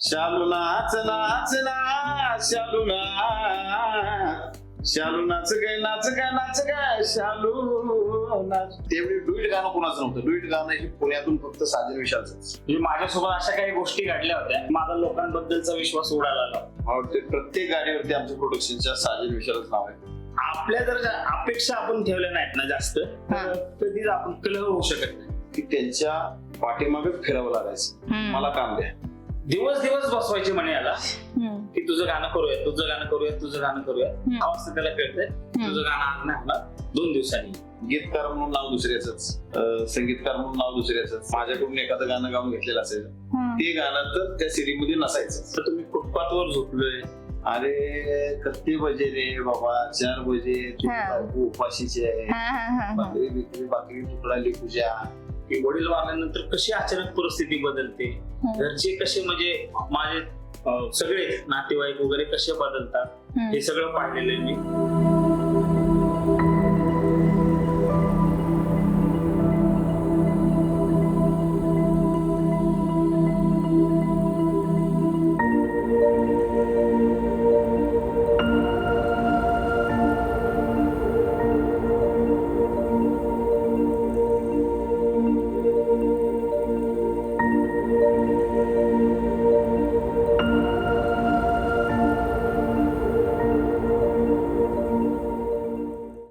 शालू नाच नाच ना शालू नाच शालू नाच ग नाच ग नाच ग शालू नाच त्यावेळी डुईट गाणं कोणाचं नव्हतं. डुईट गाणं हे पुण्यातून फक्त साजन विशालच. म्हणजे माझ्यासोबत अशा काही गोष्टी घडल्या होत्या. माझा लोकांबद्दलचा विश्वास उडाला लागला. प्रत्येक गाडीवरती आमच्या प्रोडक्शनच्या साजन विशालच नाव आहे. आपल्या जर अपेक्षा आपण ठेवल्या नाहीत ना जास्त हा. तर कधीच आपण कलह होऊ शकत नाही. की त्यांच्या पाठीमागच फिरावं लागायचं. मला काम द्या. दिवस दिवस बसवायचे म्हणे याला. की तुझं गाणं करूया तुझं गाणं करूया तुझं गाणं करूया हम्म. अवस्था त्याला कळतंय. तुझं गाणं आज नाही होणार. दोन दिवसांनी. गीतकार म्हणून नाव दुसऱ्याच संगीतकार म्हणून नाव दुसऱ्याच माझ्याकडून एखादं गाणं गाऊन घेतलेलं असायचं हम्म. ते गाणं तर त्या सिडी मध्ये नसायचं. तर तुम्ही फुटपाथवर झोपलोय. अरे कत्ते बजे रे बाबा? चार बजे. हा. उपाशीची. आहे हा, हा, हा, हा. भाकरी बिकरी भाकरी तुकडाली पूजा. की वडील वारल्यानंतर कशी अचानक परिस्थिती बदलते? घरचे कसे म्हणजे माझे सगळे नातेवाईक वगैरे कसे बदलतात. हे सगळं पाहिलेलं आहे मी.